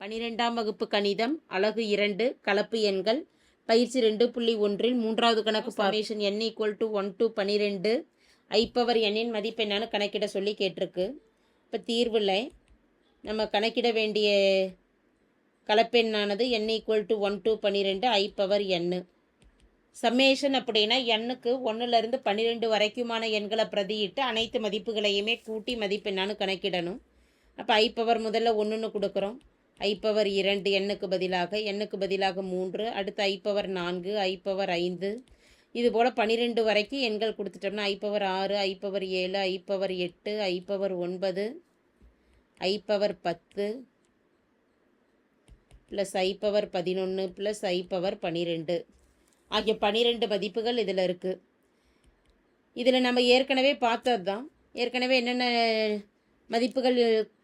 பனிரெண்டாம் வகுப்பு கணிதம் அலகு இரண்டு கலப்பு எண்கள் பயிற்சி ரெண்டு புள்ளி ஒன்றில் மூன்றாவது கணக்கு formation N equal to one to பனிரெண்டு ஐ பவர் எண்ணின் மதிப்பு என்னன்னு கணக்கிட சொல்லி கேட்டிருக்கு. இப்போ தீர்வில் நம்ம கணக்கிட வேண்டிய கலப்பெண்ணானது N equal to one to பன்னிரெண்டு ஐ பவர் எண்ணு சம்மேஷன் அப்படின்னா எண்ணுக்கு ஒன்றுலேருந்து பன்னிரெண்டு வரைக்குமான எண்களை பிரதியிட்டு அனைத்து மதிப்புகளையுமே கூட்டி மதிப்பெண்ணான்னு கணக்கிடணும். அப்போ ஐ பவர் முதல்ல ஒன்றுன்னு கொடுக்குறோம். ஐ பவர் இரண்டு எண்ணுக்கு பதிலாக எண்ணுக்கு பதிலாக மூன்று அடுத்து ஐ பவர் நான்கு ஐ பவர் ஐந்து. இது போல் பன்னிரெண்டு வரைக்கும் எண்கள் கொடுத்துட்டோம்னா ஐ பவர் ஆறு ஐ பவர் ஏழு ஐ பவர் எட்டு ஐ பவர் ஒன்பது ஐ பவர் பத்து ப்ளஸ் ஐ பவர் பதினொன்று ப்ளஸ் ஐ பவர் பன்னிரெண்டு ஆகிய பன்னிரெண்டு மதிப்புகள் இதில் இருக்குது இதில் நம்ம ஏற்கனவே பார்த்தது தான் ஏற்கனவே என்னென்ன மதிப்புகள்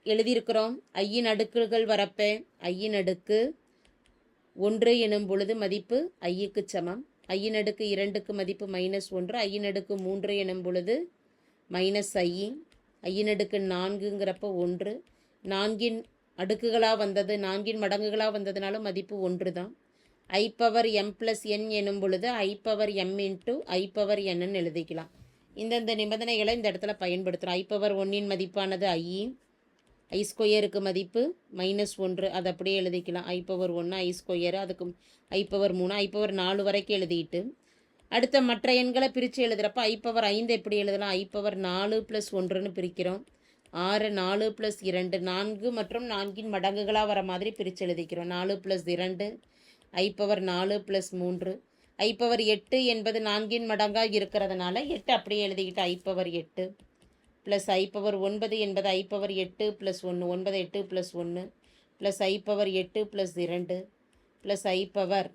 எழுதியிருக்கிறோம். ஐயின் அடுக்குகள் வரப்ப. ஐயின் அடுக்கு ஒன்று எனும் பொழுது மதிப்பு ஐயுக்கு சமம். ஐயின் அடுக்கு இரண்டுக்கு மதிப்பு மைனஸ் ஒன்று. ஐயின் அடுக்கு மூன்று எனும் பொழுது மைனஸ் ஐ. ஐயின் அடுக்கு நான்குங்கிறப்ப ஒன்று. நான்கின் அடுக்குகளாக வந்தது நான்கின் மடங்குகளாக வந்ததுனால மதிப்பு ஒன்று தான். I power M plus N எனும் பொழுது i power M into i power என்னன்னு எழுதிக்கலாம். இந்தந்த நிபந்தனைகளை இந்த இடத்துல பயன்படுத்துகிறோம் ஐ பவர் ஒன்னின் மதிப்பானது ஐ ஐ ஸ்கொயருக்கு மதிப்பு மைனஸ் ஒன்று. அதை அப்படியே எழுதிக்கலாம். ஐ பவர் ஒன்று ஐ ஸ்கொயர் அதுக்கு ஐ பவர் மூணு ஐ பவர் நாலு வரைக்கும் எழுதிட்டு அடுத்த மற்ற எண்களை பிரித்து எழுதுகிறப்ப ஐ பவர் ஐந்து எப்படி எழுதலாம்? ஐ பவர் நாலு ப்ளஸ் ஒன்றுன்னு பிரிக்கிறோம். ஆறு நாலு ப்ளஸ் இரண்டு நான்கு மற்றும் நான்கின் மடங்குகளாக வர மாதிரி பிரித்து எழுதிக்கிறோம். நாலு ப்ளஸ் இரண்டு ஐ பவர் நாலு ப்ளஸ் மூன்று. ஐ பவர் எட்டு என்பது நான்கின் மடங்காக இருக்கிறதுனால எட்டு அப்படியே எழுதிக்கிட்டு ஐ பவர் எட்டு ப்ளஸ் ஐ பவர் ஒன்பது என்பது ஐ பவர் எட்டு ப்ளஸ் ஒன்று ஒன்பது எட்டு ப்ளஸ் ஒன்று ப்ளஸ் ஐ பவர் எட்டு ப்ளஸ் இரண்டு ப்ளஸ் ஐ பவர்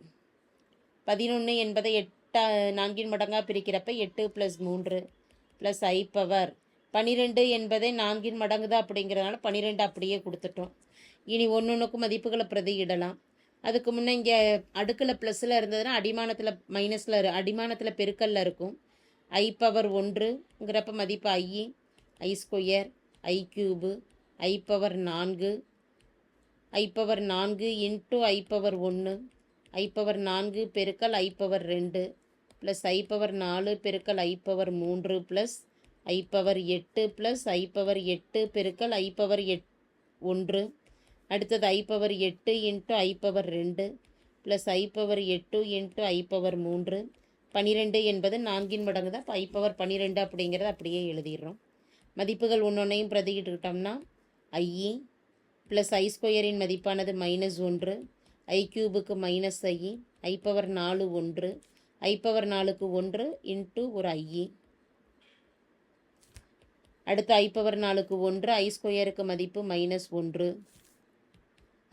பதினொன்று என்பதை எட்டா நான்கின் மடங்காக பிரிக்கிறப்ப எட்டு ப்ளஸ் மூன்று ப்ளஸ் ஐ பவர் பன்னிரெண்டு என்பதை நான்கின் மடங்கு தான் அப்படிங்கிறதுனால பன்னிரெண்டு அப்படியே கொடுத்துட்டோம். இனி ஒன்று ஒன்றுக்கும் மதிப்புகளை பிரதியிடலாம். அதுக்கு முன்னே இங்கே அடுக்கில் ப்ளஸில் இருந்ததுன்னா அடிமானத்தில் மைனஸில் அடிமானத்தில் பெருக்கல்ல இருக்கும் ஐ பவர் ஒன்றுங்கிறப்ப மதிப்பு i i square i cube i power நான்கு ஐ பவர் நான்கு இன்ட்டு ஐ பவர் ஒன்று ஐ பவர் நான்கு பெருக்கல் ஐ பவர் ரெண்டு ப்ளஸ் ஐ பவர் நாலு பெருக்கல் ஐ பவர் மூன்று ப்ளஸ் ஐ பவர் எட்டு ப்ளஸ் ஐ பவர் எட்டு பெருக்கல் ஐ பவர் எட் ஒன்று அடுத்தது ஐ பவர் எட்டு இன்ட்டு ஐ பவர் ரெண்டு ப்ளஸ் ஐ பவர் எட்டு இன்ட்டு ஐ பவர் மூன்று. பன்னிரெண்டு என்பது நான்கின் மடங்கு தான். ஐ பவர் பன்னிரெண்டு அப்படிங்கிறத அப்படியே எழுதிடுறோம். மதிப்புகள் ஒன்றொன்றையும் பிரதிக்கிட்டுக்கிட்டோம்னா ஐஇ ப்ளஸ் ஐ ஸ்கொயரின் மதிப்பானது மைனஸ் ஒன்று. I கியூபுக்கு minus I I power நாலு ஒன்று. ஐ பவர் நாலுக்கு ஒன்று இன்ட்டு ஒரு ஐஇ அடுத்து ஐ பவர் நாலுக்கு ஒன்று. ஐ ஸ்கொயருக்கு மதிப்பு மைனஸ் ஒன்று.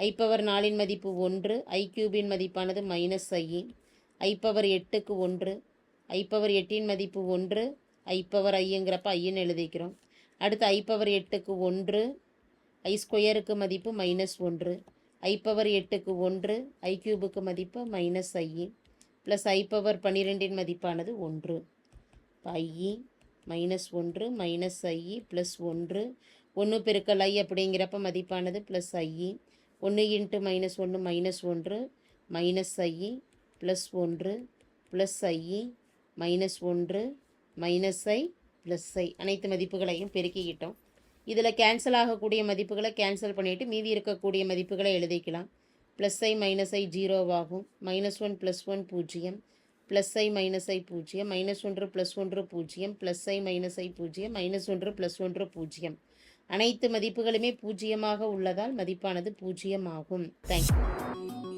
ஐ பவர் நாலின் மதிப்பு ஒன்று ஐ கியூபின் மதிப்பானது மைனஸ் ஐ. ஐ பவர் எட்டுக்கு ஒன்று ஐ பவர் எட்டின் மதிப்பு ஒன்று ஐ பவர் ஐங்கிறப்ப ஐன்னு எழுதிக்கிறோம். அடுத்து ஐ பவர் எட்டுக்கு ஒன்று ஐ ஸ்கொயருக்கு மதிப்பு மைனஸ் ஒன்று ஐ பவர் எட்டுக்கு ஒன்று ஐ கியூபுக்கு மதிப்பு minus i. Plus i power பன்னிரெண்டின் மதிப்பானது ஒன்று. ஐ மைனஸ் ஒன்று மைனஸ் ஐ ப்ளஸ் ஒன்று ஒன்று பெருக்கல் ஐ அப்படிங்கிறப்ப மதிப்பானது ப்ளஸ் ஐ. ஒன்று இன்ட்டு மைனஸ் ஒன்று மைனஸ் ஒன்று மைனஸ் ஐ ப்ளஸ் ஒன்று ப்ளஸ் ஐ மைனஸ் ஒன்று மைனஸ் ஐ ப்ளஸ் ஐ அனைத்து மதிப்புகளையும் பெருக்கிக்கிட்டோம். இதில் கேன்சல் ஆகக்கூடிய மதிப்புகளை கேன்சல் பண்ணிவிட்டு மீதி இருக்கக்கூடிய மதிப்புகளை எழுதிக்கலாம். ப்ளஸ் ஐ மைனஸ் ஐ ஜீரோவாகும் மைனஸ் ஒன் ப்ளஸ் ஒன் பூஜ்ஜியம். ப்ளஸ் ஐ மைனஸ் ஐ பூஜ்ஜியம். மைனஸ் ஒன்று ப்ளஸ் ஒன்று பூஜ்ஜியம். ப்ளஸ் ஐ மைனஸ் ஐ பூஜ்ஜியம். மைனஸ் ஒன்று ப்ளஸ் ஒன்று பூஜ்ஜியம். அனைத்து மதிப்புகளுமே பூஜ்ஜியமாக உள்ளதால் மதிப்பானது பூஜ்ஜியம் ஆகும் தேங்க்யூ